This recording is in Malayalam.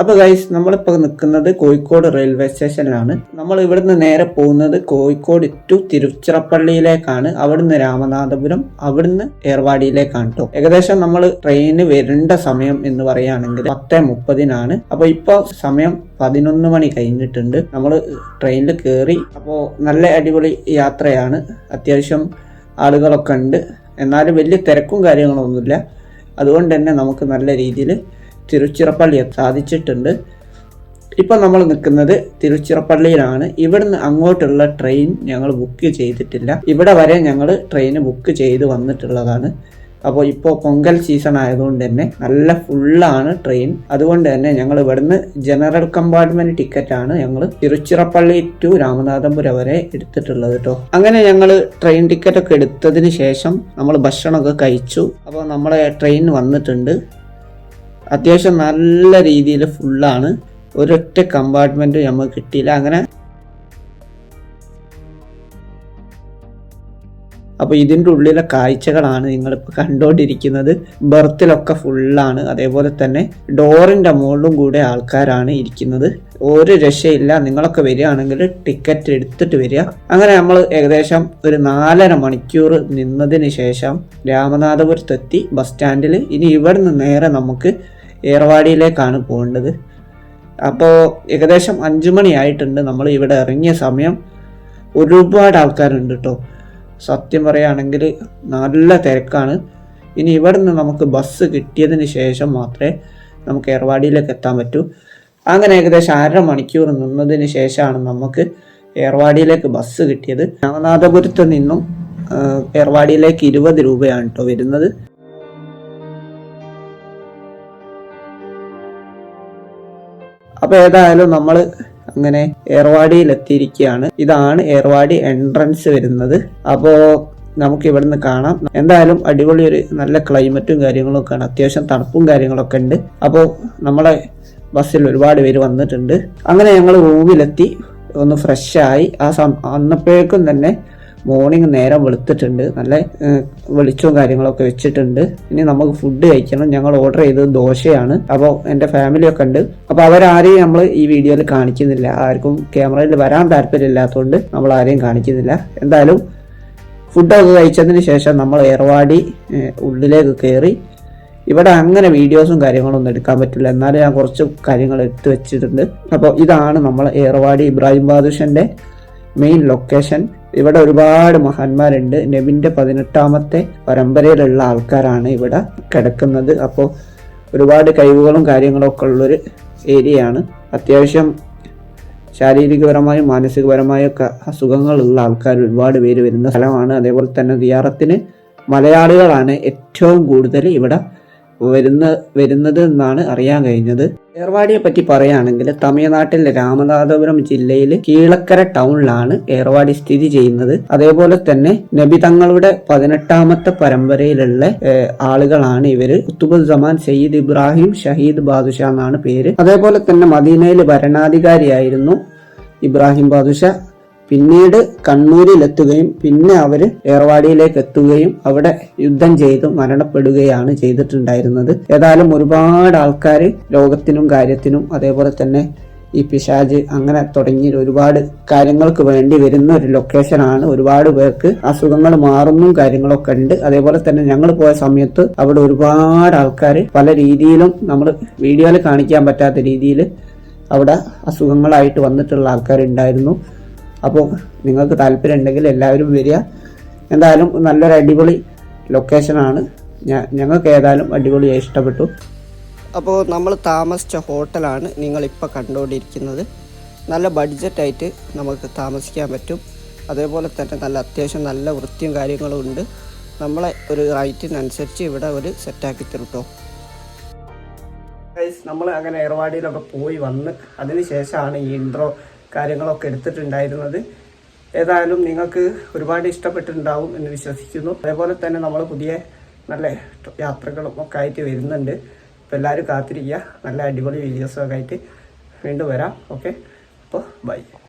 അപ്പോൾ ഗൈസ് നമ്മളിപ്പോൾ നിൽക്കുന്നത് കോഴിക്കോട് റെയിൽവേ സ്റ്റേഷനിലാണ് നമ്മൾ ഇവിടുന്ന് നേരെ പോകുന്നത് കോഴിക്കോട് ടു തിരുച്ചിറപ്പള്ളിയിലേക്കാണ്. അവിടുന്ന് രാമനാഥപുരം അവിടുന്ന് ഏർവാടിയിലേക്കാണ് കേട്ടോ ഏകദേശം നമ്മൾ ട്രെയിന് വരേണ്ട സമയം എന്ന് പറയുകയാണെങ്കിൽ പത്ത് മുപ്പതിനാണ്. അപ്പോൾ ഇപ്പോൾ സമയം പതിനൊന്ന് മണി കഴിഞ്ഞിട്ടുണ്ട്. നമ്മൾ ട്രെയിനിൽ കയറി അപ്പോൾ നല്ല അടിപൊളി യാത്രയാണ്. അത്യാവശ്യം ആളുകളൊക്കെ ഉണ്ട്. എന്നാലും വലിയ തിരക്കും കാര്യങ്ങളൊന്നുമില്ല. അതുകൊണ്ട് തന്നെ നമുക്ക് നല്ല രീതിയിൽ തിരുച്ചിറപ്പള്ളി സാധിച്ചിട്ടുണ്ട്. ഇപ്പം നമ്മൾ നിൽക്കുന്നത് തിരുച്ചിറപ്പള്ളിയിലാണ്. ഇവിടുന്ന് അങ്ങോട്ടുള്ള ട്രെയിൻ ഞങ്ങൾ ബുക്ക് ചെയ്തിട്ടില്ല. ഇവിടെ വരെ ഞങ്ങൾ ട്രെയിൻ ബുക്ക് ചെയ്ത് വന്നിട്ടുള്ളതാണ്. അപ്പോൾ ഇപ്പോൾ പൊങ്കൽ സീസൺ ആയതുകൊണ്ട് തന്നെ നല്ല ഫുള്ളാണ് ട്രെയിൻ അതുകൊണ്ട് തന്നെ ഞങ്ങൾ ഇവിടുന്ന് ജനറൽ കമ്പാർട്ട്മെന്റ് ടിക്കറ്റ് ആണ് ഞങ്ങൾ തിരുച്ചിറപ്പള്ളി ടു രാമനാഥപുരം വരെ എടുത്തിട്ടുള്ളത് കേട്ടോ അങ്ങനെ ഞങ്ങൾ ട്രെയിൻ ടിക്കറ്റ് ഒക്കെ എടുത്തതിന് ശേഷം നമ്മൾ ഭക്ഷണമൊക്കെ കഴിച്ചു. അപ്പോൾ നമ്മളെ ട്രെയിൻ വന്നിട്ടുണ്ട്. അത്യാവശ്യം നല്ല രീതിയിൽ ഫുള്ളാണ് ഒരൊറ്റ കമ്പാർട്ട്മെന്റ് നമുക്ക് കിട്ടിയില്ല. അങ്ങനെ അപ്പോൾ ഇതിന്റെ ഉള്ളിലെ കാഴ്ചകളാണ് നിങ്ങളിപ്പോൾ കണ്ടുകൊണ്ടിരിക്കുന്നത് ബർത്തിലൊക്കെ ഫുള്ളാണ് അതേപോലെ തന്നെ ഡോറിന്റെ മുകളിലും കൂടെ ആൾക്കാരാണ് ഇരിക്കുന്നത്. ഒരു രക്ഷയില്ല. നിങ്ങളൊക്കെ വരികയാണെങ്കിൽ ടിക്കറ്റ് എടുത്തിട്ട് വരിക. അങ്ങനെ നമ്മൾ ഏകദേശം ഒരു നാലര മണിക്കൂർ നിന്നതിന് ശേഷം രാമനാഥപുരത്തെത്തി. ബസ് സ്റ്റാൻഡിൽ. ഇനി ഇവിടെ നിന്ന് നേരെ നമുക്ക് ഏർവാടിയിലേക്കാണ് പോകേണ്ടത്. അപ്പോൾ ഏകദേശം അഞ്ചു മണിയായിട്ടുണ്ട്. നമ്മൾ ഇവിടെ ഇറങ്ങിയ സമയം ഒരുപാട് ആൾക്കാരുണ്ട് കേട്ടോ സത്യം പറയുകയാണെങ്കിൽ നല്ല തിരക്കാണ്. ഇനി ഇവിടെ നിന്ന് നമുക്ക് ബസ് കിട്ടിയതിന് ശേഷം മാത്രമേ നമുക്ക് ഏർവാടിയിലേക്ക് എത്താൻ പറ്റൂ. അങ്ങനെ ഏകദേശം അര മണിക്കൂർ നിന്നതിന് ശേഷമാണ് നമുക്ക് ഏർവാടിയിലേക്ക് ബസ് കിട്ടിയത്. രാമനാഥപുരത്ത് നിന്നും ഏർവാടിയിലേക്ക് ഇരുപത് രൂപയാണ് കേട്ടോ വരുന്നത്. അപ്പൊ ഏതായാലും നമ്മൾ അങ്ങനെ ഏർവാടിയിൽ എത്തിയിരിക്കുകയാണ് ഇതാണ് ഏർവാടി എൻട്രൻസ് വരുന്നത്. അപ്പോ നമുക്ക് ഇവിടുന്ന് കാണാം. എന്തായാലും അടിപൊളി ഒരു നല്ല ക്ലൈമറ്റും കാര്യങ്ങളും ഒക്കെയാണ് അത്യാവശ്യം തണുപ്പും കാര്യങ്ങളൊക്കെ ഉണ്ട്. അപ്പോൾ നമ്മളെ ബസ്സിൽ ഒരുപാട് പേര് വന്നിട്ടുണ്ട്. അങ്ങനെ ഞങ്ങൾ റൂമിലെത്തി ഒന്ന് ഫ്രഷായി ആ സം അന്നപ്പോഴേക്കും തന്നെ മോർണിംഗ് നേരം വെളുത്തിട്ടുണ്ട്. നല്ല വെളിച്ചവും കാര്യങ്ങളൊക്കെ വെച്ചിട്ടുണ്ട്. ഇനി നമുക്ക് ഫുഡ് കഴിക്കണം. ഞങ്ങൾ ഓർഡർ ചെയ്തത് ദോശയാണ്. അപ്പോൾ എന്റെ ഫാമിലിയൊക്കെ ഉണ്ട്. അപ്പോൾ അവരാരെയും നമ്മൾ ഈ വീഡിയോയിൽ കാണിക്കുന്നില്ല. ആർക്കും ക്യാമറയിൽ വരാൻ താല്പര്യമില്ലാത്തതുകൊണ്ട് നമ്മൾ ആരെയും കാണിക്കുന്നില്ല. എന്തായാലും ഫുഡൊക്കെ കഴിച്ചതിന് ശേഷം നമ്മൾ ഏർവാടി ഉള്ളിലേക്ക് കയറി ഇവിടെ അങ്ങനെ വീഡിയോസും കാര്യങ്ങളൊന്നും എടുക്കാൻ പറ്റില്ല. എന്നാലും ഞാൻ കുറച്ച് കാര്യങ്ങൾ എടുത്തു വെച്ചിട്ടുണ്ട്. അപ്പോൾ ഇതാണ് നമ്മൾ ഏർവാടി ഇബ്രാഹിം ബാദുഷന്റെ മെയിൻ ലൊക്കേഷൻ ഇവിടെ ഒരുപാട് മഹാന്മാരുണ്ട്. നബിന്റെ പതിനെട്ടാമത്തെ പരമ്പരയിലുള്ള ആൾക്കാരാണ് ഇവിടെ കിടക്കുന്നത്. അപ്പോൾ ഒരുപാട് കഴിവുകളും കാര്യങ്ങളും ഒക്കെ ഉള്ളൊരു ഏരിയയാണ്. അത്യാവശ്യം ശാരീരികപരമായും മാനസികപരമായും ഒക്കെ അസുഖങ്ങളുള്ള ആൾക്കാർ ഒരുപാട് പേര് വരുന്ന സ്ഥലമാണ്. അതേപോലെ തന്നെ ദിയാറത്തിന് മലയാളികളാണ് ഏറ്റവും കൂടുതൽ ഇവിടെ വരുന്ന വരുന്നത് എന്നാണ് അറിയാൻ കഴിഞ്ഞത്. ഏർവാടിയെ പറ്റി പറയുകയാണെങ്കിൽ തമിഴ്നാട്ടിലെ രാമനാഥപുരം ജില്ലയിൽ കീഴക്കര ടൗണിലാണ് ഏർവാടി സ്ഥിതി ചെയ്യുന്നത്. അതേപോലെ തന്നെ നബി തങ്ങളുടെ പതിനെട്ടാമത്തെ പരമ്പരയിലുള്ള ആളുകളാണ് ഇവർ. കുത്തുബുസമാൻ സയ്യിദ് ഇബ്രാഹിം ഷഹീദ് ബാദുഷ എന്നാണ് പേര്. അതേപോലെ തന്നെ മദീനയിൽ ഭരണാധികാരിയായിരുന്നു ഇബ്രാഹിം ബാദുഷ. പിന്നീട് കണ്ണൂരിലെത്തുകയും പിന്നെ അവർ ഏർവാടിയിലേക്ക് എത്തുകയും അവിടെ യുദ്ധം ചെയ്ത് മരണപ്പെടുകയാണ് ചെയ്തിട്ടുണ്ടായിരുന്നത്. ഏതായാലും ഒരുപാട് ആൾക്കാർ ലോകത്തിനും കാര്യത്തിനും അതേപോലെ തന്നെ ഈ പിശാജ് അങ്ങനെ തുടങ്ങി ഒരുപാട് കാര്യങ്ങൾക്ക് വേണ്ടി വരുന്ന ഒരു ലൊക്കേഷൻ ആണ്. ഒരുപാട് പേർക്ക് അസുഖങ്ങൾ മാറുന്നും കാര്യങ്ങളൊക്കെ ഉണ്ട്. അതേപോലെ തന്നെ ഞങ്ങൾ പോയ സമയത്ത് അവിടെ ഒരുപാട് ആൾക്കാർ പല രീതിയിലും നമ്മൾ വീഡിയോയിൽ കാണിക്കാൻ പറ്റാത്ത രീതിയിൽ അവിടെ അസുഖങ്ങളായിട്ട് വന്നിട്ടുള്ള ആൾക്കാരുണ്ടായിരുന്നു. അപ്പോൾ നിങ്ങൾക്ക് താല്പര്യം ഉണ്ടെങ്കിൽ എല്ലാവരും വരിക. എന്തായാലും നല്ലൊരു അടിപൊളി ലൊക്കേഷനാണ് ഞങ്ങൾക്ക് ഏതായാലും അടിപൊളിയായി ഇഷ്ടപ്പെട്ടു. അപ്പോൾ നമ്മൾ താമസിച്ച ഹോട്ടലാണ് നിങ്ങളിപ്പോൾ കണ്ടുകൊണ്ടിരിക്കുന്നത്. നല്ല ബഡ്ജറ്റായിട്ട് നമുക്ക് താമസിക്കാൻ പറ്റും. അതേപോലെ തന്നെ നല്ല അത്യാവശ്യം നല്ല വൃത്തിയും കാര്യങ്ങളും ഉണ്ട്. നമ്മളെ ഒരു റൈറ്റിനനുസരിച്ച് ഇവിടെ ഒരു സെറ്റാക്കി തരും കേട്ടോ നമ്മൾ അങ്ങനെ ഏർവാടിയിലൊക്കെ പോയി വന്ന് അതിന് ശേഷമാണ് ഈ ഇൻട്രോ കാര്യങ്ങളൊക്കെ എടുത്തിട്ടുണ്ടായിരുന്നത്. ഏതായാലും നിങ്ങൾക്ക് ഒരുപാട് ഇഷ്ടപ്പെട്ടിട്ടുണ്ടാവും എന്ന് വിശ്വസിക്കുന്നു. അതേപോലെ തന്നെ നമ്മൾ പുതിയ നല്ല യാത്രകളും ഒക്കെ ആയിട്ട് വരുന്നുണ്ട്. അപ്പോൾ എല്ലാവരും കാത്തിരിക്കുക. നല്ല അടിപൊളി വീഡിയോസൊക്കെ ആയിട്ട് വീണ്ടും വരാം. ഓക്കെ അപ്പോൾ ബൈ